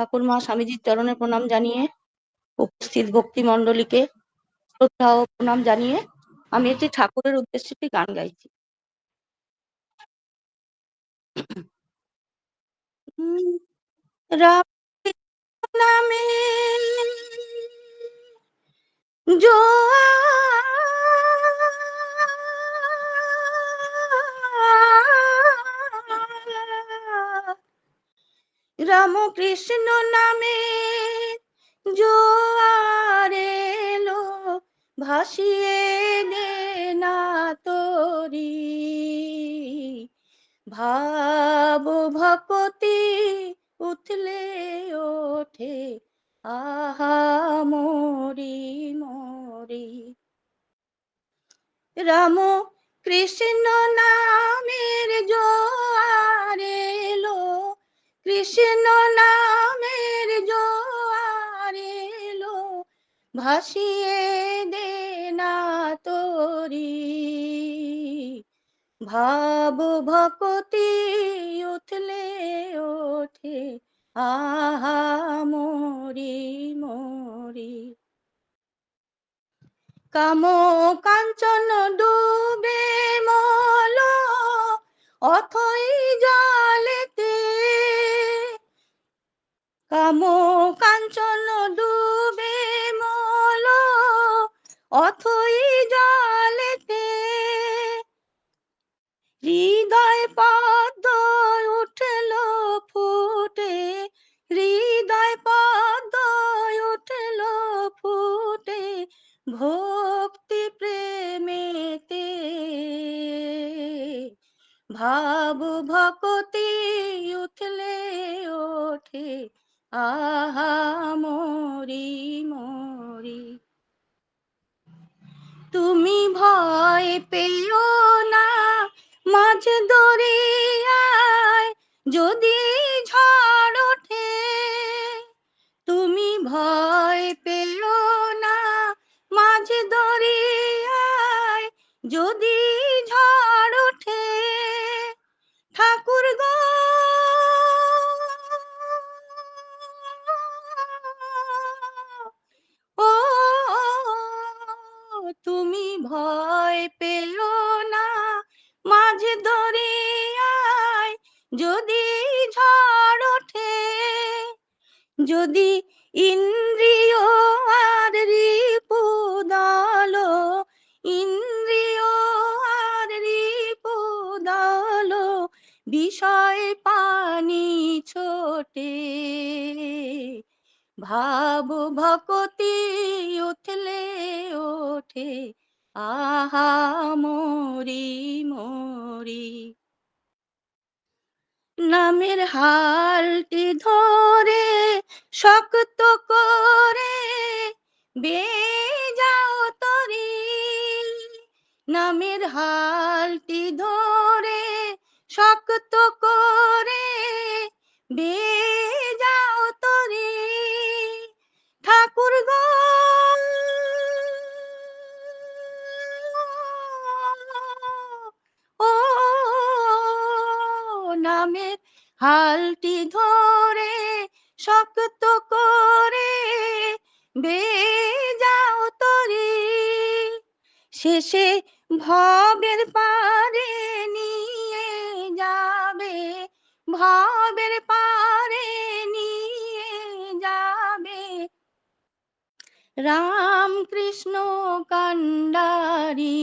ঠাকুর মা স্বামীজির চরণে প্রণাম জানিয়ে উপস্থিত ভক্তি মণ্ডলীকে শ্রদ্ধা ও প্রণাম জানিয়ে আমি একটি ঠাকুরের উদ্দেশ্যে একটি গান গাইছি। নামে জোয়ার রামকৃষ্ণ নামে জোয়ার এলো, ভাসিয়ে দে না তোরি। ভাব ভকতি উঠলে ওঠে, আহা মরি মরি। রাম কৃষ্ণ নামের এলো কৃষ্ণ নামের জোয়ার এলো, ভাসিয়ে দে না তোরি। ভাব ভকতি উঠলে ওঠে, আহা মরি মরি। কাম কাঞ্চন ডুবে মল, অথই জলেতে কাম কাঞ্চন ডুবে মল, অথই জলেতে হৃদয় পদ্ম উঠল ফুটে, হৃদয় পদ্ম উঠল ফুটে ভক্তি প্রেমেতে। ভাব ভকতি উঠলে ওঠে আহা মরি মরি। তুমি ভয় পেও না মাঝ দরিয়ায় যদি দরিয়ায় যদি ঝড় ওঠে, যদি ইন্দ্রিয় আর রিপু দল, ইন্দ্রিয় আর রিপু দল, বিষয় পানি ছোটে। ভাব ভকতি উঠলে ওঠে আহা, মরি মরি। নামের হালটি ধরে, শক্ত করে বেজাও তরি। নামের হালটি ধরে, শক্ত করে বেজাও নামের হালটি ধরে শক্ত করে, বেজাও তরি। শেষে ভবের পারে নিয়ে যাবে, ভবের পারে নিয়ে যাবে। রাম কৃষ্ণ কান্ডারি।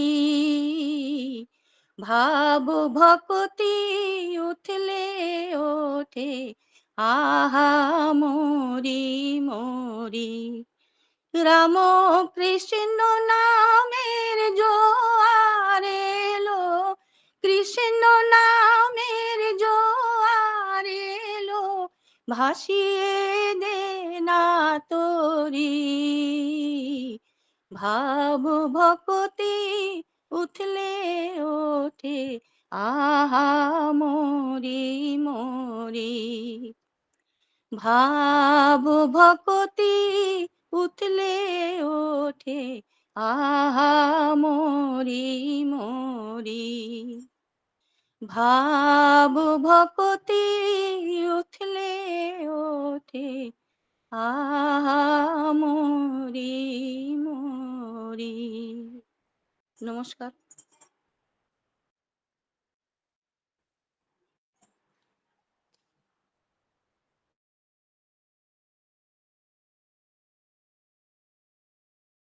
ভাব ভকতি উঠলে ওঠে। আহা মরি মরি। রাম কৃষ্ণ নামের জোয়ার এলো। কৃষ্ণ নামের জোয়ার এলো। ভাসিয়ে দে না তোরি। ভাব ভকতি উঠলে ওঠে, আহা মরি মরি। ভাব ভকতি উঠলে ওঠে, আহা মরি মরি। ভাব ভকতি উঠলে ওঠে, আহা নমস্কার।